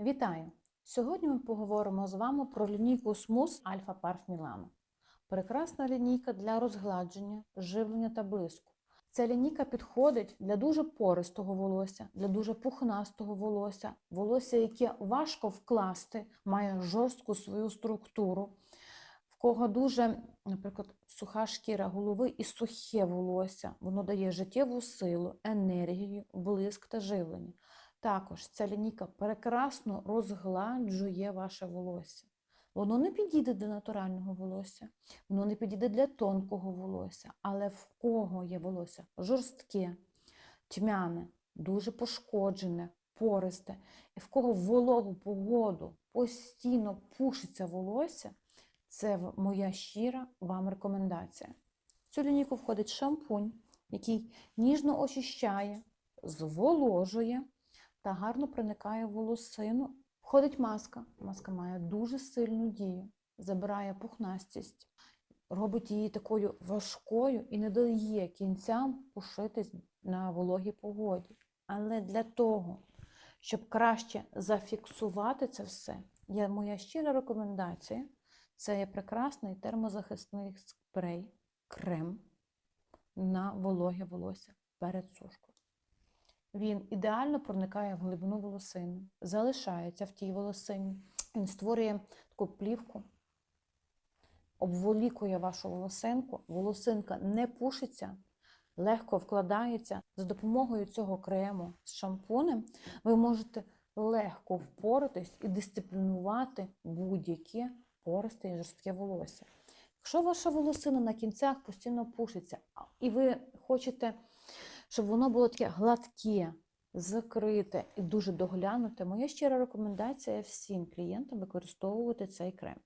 Вітаю! Сьогодні ми поговоримо з вами про лінійку Alpha Parf Milano. Прекрасна лінійка для розгладження, живлення та блиску. Ця лінійка підходить для дуже пористого волосся, для дуже пухнастого волосся, волосся, яке важко вкласти, має жорстку свою структуру, в кого дуже, наприклад, суха шкіра голови і сухе волосся. Воно дає життєву силу, енергію, блиск та живлення. Також ця лінійка прекрасно розгладжує ваше волосся. Воно не підійде для натурального волосся, воно не підійде для тонкого волосся, але в кого є волосся жорстке, тьмяне, дуже пошкоджене, пористе, і в кого вологу погоду постійно пушиться волосся, це моя щира вам рекомендація. В цю лінійку входить шампунь, який ніжно очищає, зволожує та гарно проникає в волосину. Входить маска. Маска має дуже сильну дію, забирає пухнастість, робить її такою важкою і не дає кінцям пушитись на вологій погоді. Але для того, щоб краще зафіксувати це все, є моя щира рекомендація. Це є прекрасний термозахисний спрей, крем на вологе волосся перед сушкою. Він ідеально проникає в глибину волосини, залишається в тій волосині. Він створює таку плівку, обволікує вашу волосинку, волосинка не пушиться, легко вкладається. За допомогою цього крему з шампунем ви можете легко впоратись і дисциплінувати будь-яке пористе і жорстке волосся. Якщо ваша волосина на кінцях постійно пушиться, і ви хочете, щоб воно було таке гладке, закрите і дуже доглянуте, моя щира рекомендація всім клієнтам використовувати цей крем.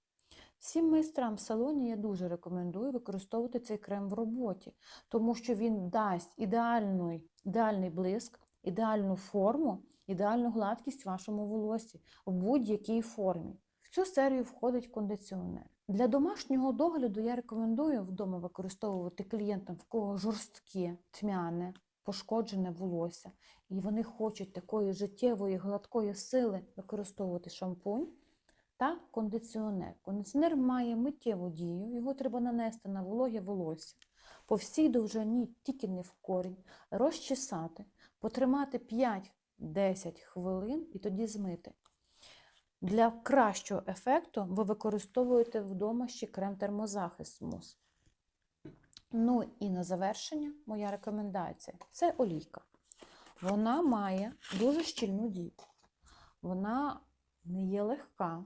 Всім майстрам в салоні я дуже рекомендую використовувати цей крем в роботі, тому що він дасть ідеальний, ідеальний блиск, ідеальну форму, ідеальну гладкість вашому волоссі в будь-якій формі. В цю серію входить кондиціонер. Для домашнього догляду я рекомендую вдома використовувати клієнтам, в кого жорстке, тьмяне, пошкоджене волосся, і вони хочуть такої життєвої гладкої сили використовувати шампунь та кондиціонер. Кондиціонер має миттєву дію, його треба нанести на вологе волосся по всій довжині, тільки не в корінь, розчесати, потримати 5-10 хвилин і тоді змити. Для кращого ефекту ви використовуєте вдома ще крем термозахист мус. Ну і на завершення моя рекомендація це олійка. Вона має дуже щільну дію. Вона не є легка,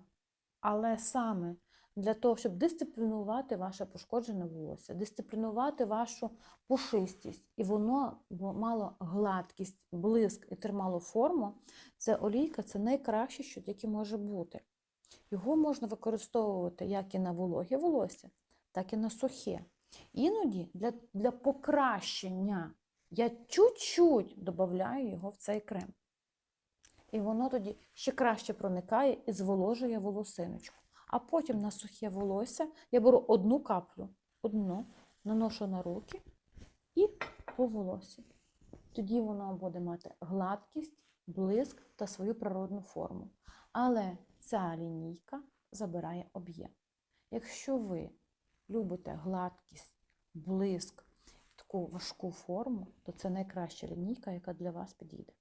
але саме для того, щоб дисциплінувати ваше пошкоджене волосся, дисциплінувати вашу пушистість, і воно мало гладкість, блиск і тримало форму, це олійка це найкраще, що тільки може бути. Його можна використовувати як і на вологе волосся, так і на сухе. Іноді для, для покращення я чуть-чуть додаю його в цей крем. І воно тоді ще краще проникає і зволожує волосиночку. А потім на сухе волосся я беру одну каплю, одну, наношу на руки і по волосі. Тоді воно буде мати гладкість, блиск та свою природну форму. Але ця лінійка забирає об'єм. Якщо ви любите гладкість, блиск, таку важку форму, то це найкраща лінійка, яка для вас підійде.